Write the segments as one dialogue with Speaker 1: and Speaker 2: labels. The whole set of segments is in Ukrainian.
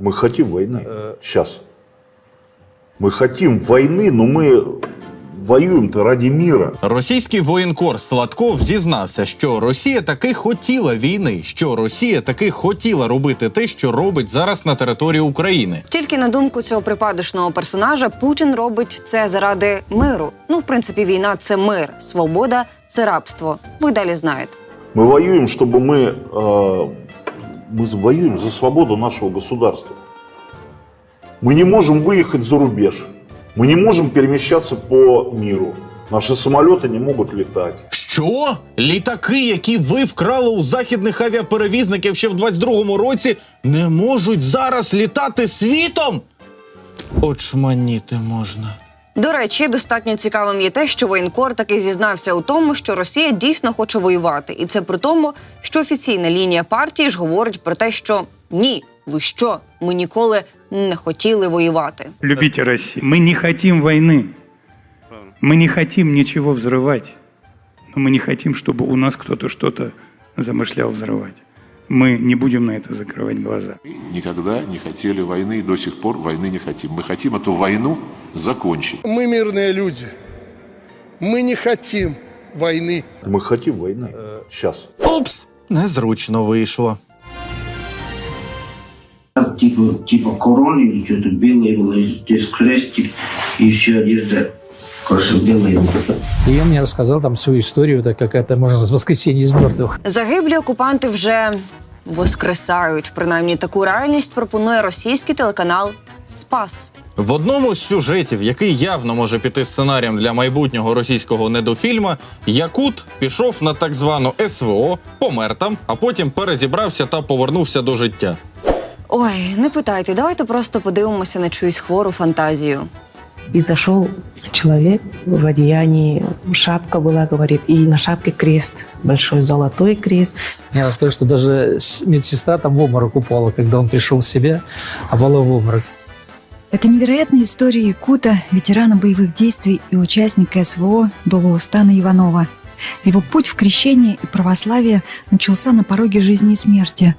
Speaker 1: Мы хотим войны. Сейчас. Мы хотим войны, но мы воюем-то ради мира.
Speaker 2: Російський воєнкор Сладков зізнався, що Росія таки хотіла війни, що Росія таки хотіла робити те, що робить зараз на території України.
Speaker 3: Тільки на думку цього припадочного персонажа, Путін робить це заради миру. Ну, в принципі, війна це мир, свобода це рабство. Ви далі знаєте.
Speaker 1: Мы воюем, чтобы мы, э, мы воюем за свободу нашего государства. Мы не можем выехать за рубеж. Мы не можем перемещаться по миру. Наши самолеты не могут летать.
Speaker 2: Що? Літаки, які ви вкрали у західних авіаперевізників ще в 22-му році, не можуть зараз літати світом? Очманіти можна.
Speaker 3: До речі, достатньо цікавим є те, що воєнкор таки зізнався у тому, що Росія дійсно хоче воювати, і це при тому, що офіційна лінія партії ж говорить про те, що ні, ви що, ми ніколи не хотіли воювати.
Speaker 4: Любите Россию. Мы не хотим войны. Мы не хотим ничего взрывать. Но мы не хотим, чтобы у нас кто-то что-то замышлял взрывать. Мы не будем на это закрывать глаза.
Speaker 5: никогда не хотели войны и до сих пор войны не хотим. Мы хотим эту войну закончить.
Speaker 6: Мы мирные люди. Мы не хотим войны.
Speaker 1: Мы хотим войны. Сейчас.
Speaker 2: Упс, незручно вийшло.
Speaker 7: Там типа, типа короны или что-то белое было, и здесь крестик и все одежда, короче, белая.
Speaker 8: И он мне рассказал там свою историю, это какая-то, можно сказать, воскресенье из мертвых.
Speaker 3: Загиблі окупанти вже воскресають. Принаймні таку реальність пропонує російський телеканал Спас.
Speaker 2: В одному з сюжетів, який явно може піти сценарієм для майбутнього російського недофільма, Якут пішов на так звану СВО, помер там, а потім перезібрався та повернувся до життя.
Speaker 3: Ой, не питайте, давайте просто подивимося на чиюсь хвору фантазію.
Speaker 9: И зашел человек в одеянии, шапка была, говорит, и на шапке крест, большой золотой крест.
Speaker 8: Я расскажу, что даже медсестра там в обморок упала, когда он пришел в себя, а была в обморок.
Speaker 10: Это невероятная история Якута, ветерана боевых действий и участника СВО Долуостана Иванова. Его путь в крещение и православие начался на пороге жизни и смерти.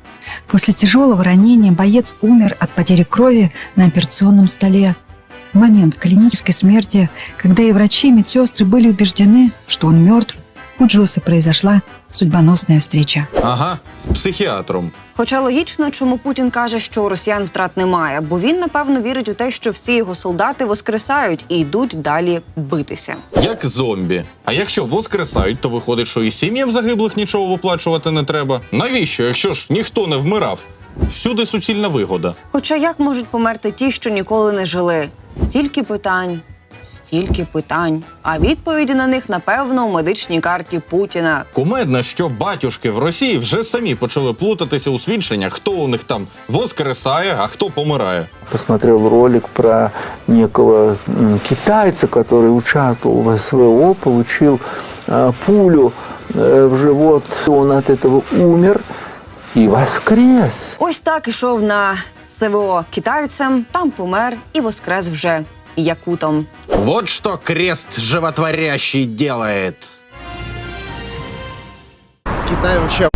Speaker 10: После тяжелого ранения боец умер от потери крови на операционном столе. В момент клинической смерти, когда и врачи, и медсестры были убеждены, что он мертв, у Джоса произошла судьбоносная встреча.
Speaker 2: Ага, з психіатром.
Speaker 3: Хоча логічно, чому Путін каже, що у росіян втрат немає, бо він напевно вірить у те, що всі його солдати воскресають і йдуть далі битися.
Speaker 2: Як зомбі. А якщо воскресають, то виходить, що і сім'ям загиблих нічого виплачувати не треба. Навіщо, якщо ж ніхто не вмирав? Всюди суцільна вигода.
Speaker 3: Хоча як можуть померти ті, що ніколи не жили? Стільки питань, стільки питань. А відповіді на них, напевно, у медичній карті Путіна.
Speaker 2: Кумедно, що батюшки в Росії вже самі почали плутатися у свідченнях, хто у них там воскресає, а хто помирає.
Speaker 11: посмотрел ролик про некого м, китайца, который участвовал в СВО, получил э, пулю э, в живот. Он от этого умер и воскрес.
Speaker 3: Ось так ішов на СВО китайцем, там помер і воскрес вже якутом.
Speaker 2: Вот что крест животворящий делает.
Speaker 6: Китай вообще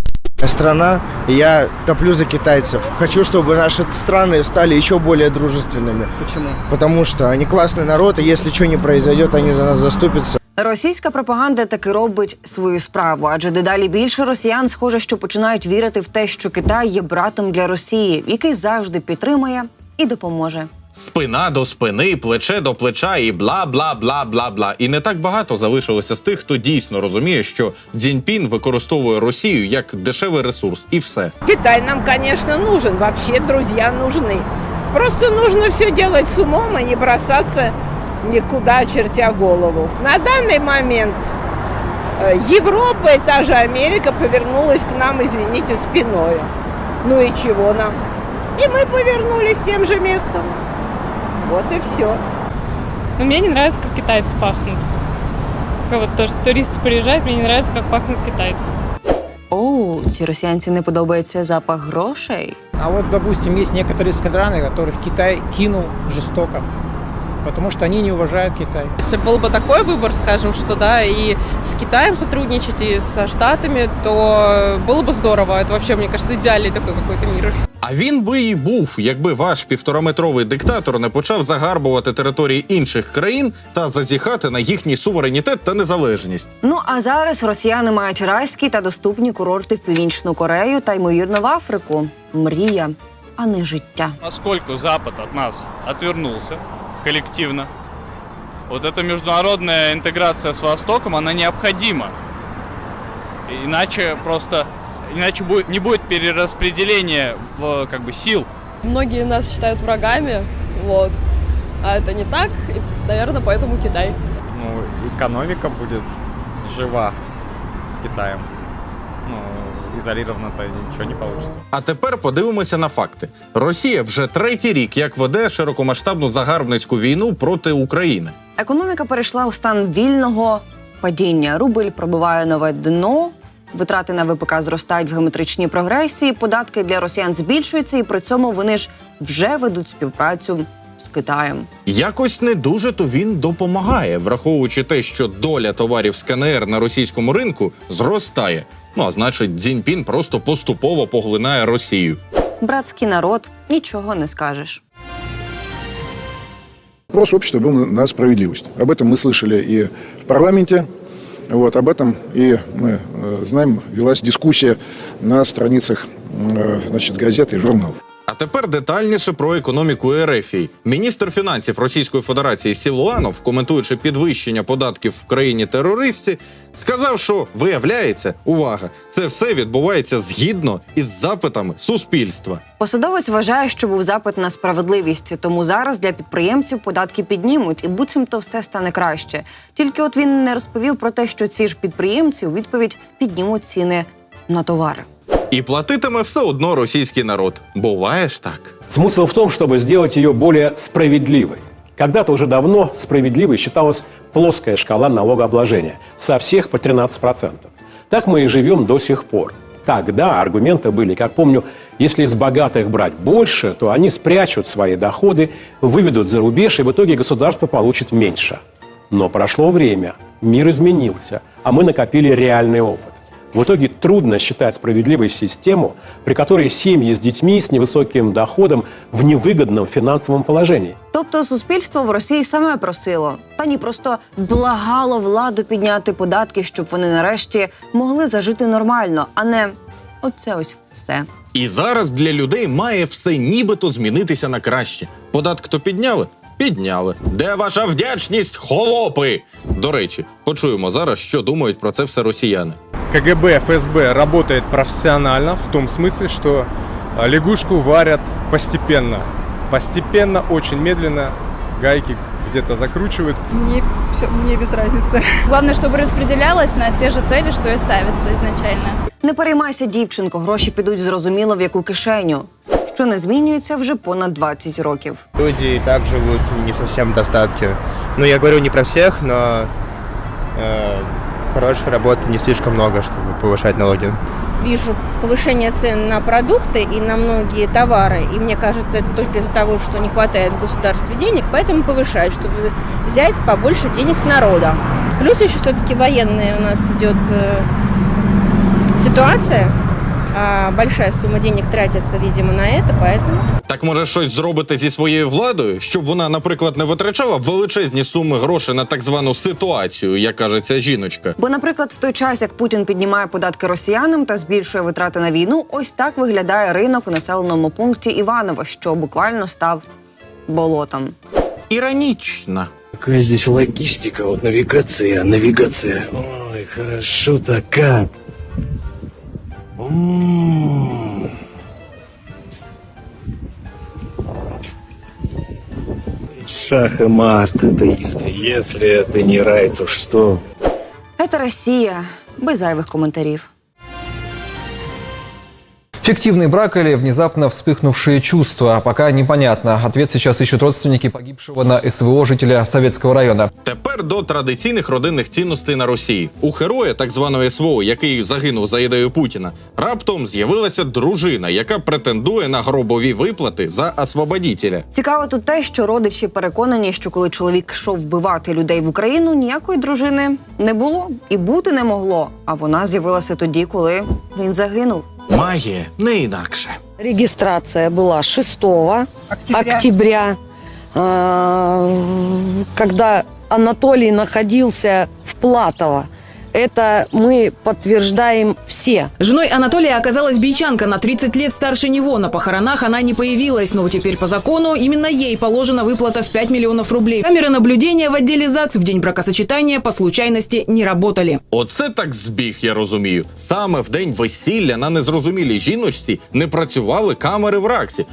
Speaker 6: страна. и Я топлю за китайцев. Хочу, чтобы наши страны стали еще более дружественными. Почему? Потому что они классный народ, и если что не произойдет, они за нас заступятся.
Speaker 3: Російська пропаганда таки робить свою справу, адже дедалі більше росіян схоже, що починають вірити в те, що Китай є братом для Росії, який завжди підтримує і допоможе.
Speaker 2: Спина до спини, плече до плеча і бла бла бла бла бла. І не так багато залишилося з тих, хто дійсно розуміє, що Цзіньпін використовує Росію як дешевий ресурс, і все.
Speaker 9: Китай нам, конечно, нужен, вообще друзья нужны. Просто нужно все делать с умом, а не бросаться никуда, чертя голову. На данный момент э, Европа и та же Америка повернулась к нам, извините, спиною. Ну и чего нам? И мы повернулись тем же местом. Вот и все.
Speaker 10: Но мне не нравится, как китайцы пахнут. Как вот то, что туристы приезжают, мне не нравится, как пахнут китайцы.
Speaker 3: Оу, цій росіянці не подобається запах грошей.
Speaker 8: А вот, допустим, есть некоторые страны, которых Китай кинул жестоко, потому что они не уважают Китай.
Speaker 10: Если был бы такой выбор, скажем, что да, и с Китаем сотрудничать, и со Штатами, то было бы здорово. Это вообще, мне кажется, идеальный такой какой-то мир.
Speaker 2: А він би і був, якби ваш півтораметровий диктатор не почав загарбувати території інших країн та зазіхати на їхній суверенітет та незалежність.
Speaker 3: Ну а зараз росіяни мають райські та доступні курорти в Північну Корею та ймовірно в Африку. Мрія, а не життя.
Speaker 12: Поскольку Запад от нас отвернулся коллективно, вот эта международная интеграция с Востоком, она необходима. Иначе просто, иначе будет, не будет перераспределения в, как бы, сил.
Speaker 13: Многие нас считают врагами, вот. А это не так, и, наверное, поэтому Китай.
Speaker 14: ну, экономика будет жива с Китаем. Ну, изолированно-то ничего не получится.
Speaker 2: А тепер подивимося на факти: Росія вже третій рік як веде широкомасштабну загарбницьку війну проти України.
Speaker 3: Економіка перейшла у стан вільного падіння. Рубль пробиває нове дно. Витрати на ВПК зростають в геометричній прогресії. Податки для росіян збільшуються, і при цьому вони ж вже ведуть співпрацю з Китаєм.
Speaker 2: Якось не дуже то він допомагає, враховуючи те, що доля товарів з КНР на російському ринку зростає. Ну а значить, Цзіньпін просто поступово поглинає Росію.
Speaker 3: Братський народ нічого не скажеш.
Speaker 15: Вопрос общества был на справедливость. Об этом мы слышали и в парламенте, вот, об этом и мы э, знаем, велась дискуссия на страницах э, значит, газет и журналов.
Speaker 2: А тепер детальніше про економіку РФ. Міністр фінансів Російської Федерації Сілуанов, коментуючи підвищення податків в країні терористі, сказав, що виявляється, увага, це все відбувається згідно із запитами суспільства.
Speaker 3: Посадовець вважає, що був запит на справедливість, тому зараз для підприємців податки піднімуть, і буцімто все стане краще. Тільки от він не розповів про те, що ці ж підприємці у відповідь піднімуть ціни на товари.
Speaker 2: І платитиме все одно російський народ. Буває ж так.
Speaker 16: Смысл в том, чтобы сделать ее более справедливой. Когда-то уже давно справедливой считалась плоская шкала налогообложения со всех по 13%. Так мы и живем до сих пор. Тогда аргументы были, как помню, если из богатых брать больше, то они спрячут свои доходы, выведут за рубеж, и в итоге государство получит меньше. Но прошло время, мир изменился, а мы накопили реальный опыт. В итоге трудно считать справедливой систему, при которой семьи с детьми с невысоким доходом в невыгодном финансовом положении.
Speaker 3: Тобто суспільство в Росії саме просило, та ні, просто благало владу підняти податки, щоб вони нарешті могли зажити нормально, а не оце ось все.
Speaker 2: І зараз для людей має все нібито змінитися на краще. Податки то підняли? Підняли. Де ваша вдячність, холопи? До речі, почуємо зараз, що думають про це все росіяни.
Speaker 14: КГБ, ФСБ работает профессионально в том смысле, что а, лягушку варят постепенно. Постепенно, очень медленно, гайки где-то закручивают.
Speaker 13: Мне все, мне без разницы.
Speaker 17: Главное, чтобы распределялось на те же цели, что и ставится изначально.
Speaker 3: Не переймайся, дівчинко, гроші підуть зрозуміло в яку кишеню, що не змінюється вже понад 20 років.
Speaker 6: Люди и так живут не совсем в достатке. Ну, я говорю не про всех, но э, хорошей работы не слишком много, чтобы повышать налоги.
Speaker 9: Вижу повышение цен на продукты и на многие товары. И мне кажется, это только из-за того, что не хватает в государстве денег, поэтому повышают, чтобы взять побольше денег с народа. Плюс еще все-таки военная у нас идет э, ситуация. А большая сумма денег тратится, видимо, на это, поэтому
Speaker 2: Так може щось зробити зі своєю владою, щоб вона, наприклад, не витрачала величезні суми грошей на так звану ситуацію, як каже ця жіночка.
Speaker 3: Бо, наприклад, в той час, як Путін піднімає податки росіянам та збільшує витрати на війну, ось так виглядає ринок у населеному пункті Іваново, що буквально став болотом.
Speaker 2: Іронічна.
Speaker 18: Какая здесь логистика, вот навигация, навигация. Ой, хорошо-то как. Шах и мат, атеисты. Если это не рай, то что?
Speaker 3: Это Росія без зайвих коментарів.
Speaker 19: Фиктивный брак или внезапно вспыхнувшие чувства? Пока непонятно. Ответ сейчас ищут родственники погибшего на СВО жителя Советского района.
Speaker 2: Тепер до традиційних родинних цінностей на Росії. У героя так званого СВО, який загинув за ідею Путіна, раптом з'явилася дружина, яка претендує на гробові виплати за освободітеля.
Speaker 3: Цікаво тут те, що родичі переконані, що коли чоловік йшов вбивати людей в Україну, ніякої дружини не було і бути не могло. А вона з'явилася тоді, коли він загинув.
Speaker 2: Має не інакше.
Speaker 20: Регистрация была 6 октября, э, когда Анатолий находился в Платово. Это мы подтверждаем все.
Speaker 21: Женой Анатолия оказалась бейчанка на 30 лет старше него. На похоронах она не появилась, но теперь по закону именно ей положена выплата в 5 миллионов рублей. Камеры наблюдения в отделе ЗАГС в день бракосочетания по случайности не работали.
Speaker 2: Оце так збіг, я розумію. Саме в день весілля на незрозумілій жіночці не працювали камери в Раксі.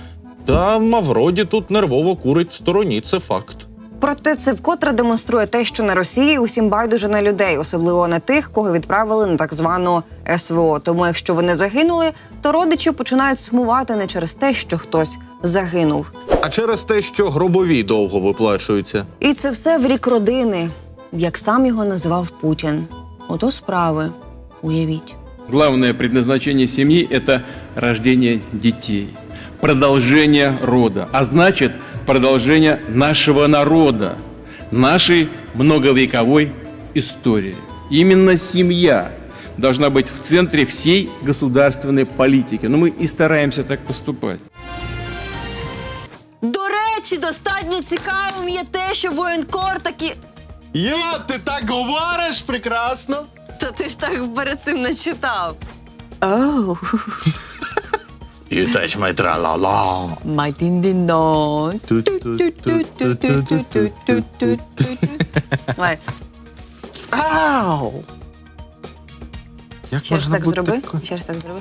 Speaker 2: Та Мавроді тут нервово курить в стороні, це факт.
Speaker 3: Проте це вкотре демонструє те, що на Росії усім байдуже на людей, особливо на тих, кого відправили на так звану СВО. Тому, якщо вони загинули, то родичі починають сумувати не через те, що хтось загинув.
Speaker 2: А через те, що гробові довго виплачуються.
Speaker 3: І це все в рік родини, як сам його назвав Путін. Ото справи. Уявіть.
Speaker 22: Главное предназначение семьи – это рождение детей, продолжение рода, а значит продолжение нашего народа, нашей многовековой истории. Именно семья должна быть в центре всей государственной политики. Но мы и стараемся так поступать.
Speaker 3: До речі, достатньо цікавим є те, що воєнкор такі.
Speaker 2: Йо, ти так говориш прекрасно.
Speaker 3: Та ти ж так перед цим не читав. Оу.
Speaker 2: You touch my tra-la-la.
Speaker 3: My ding ding dong. Давай.
Speaker 2: Ау! Як
Speaker 3: Ще раз
Speaker 2: можна
Speaker 3: так
Speaker 2: бути
Speaker 3: зроби.
Speaker 2: такою?
Speaker 3: Ще раз так зроби.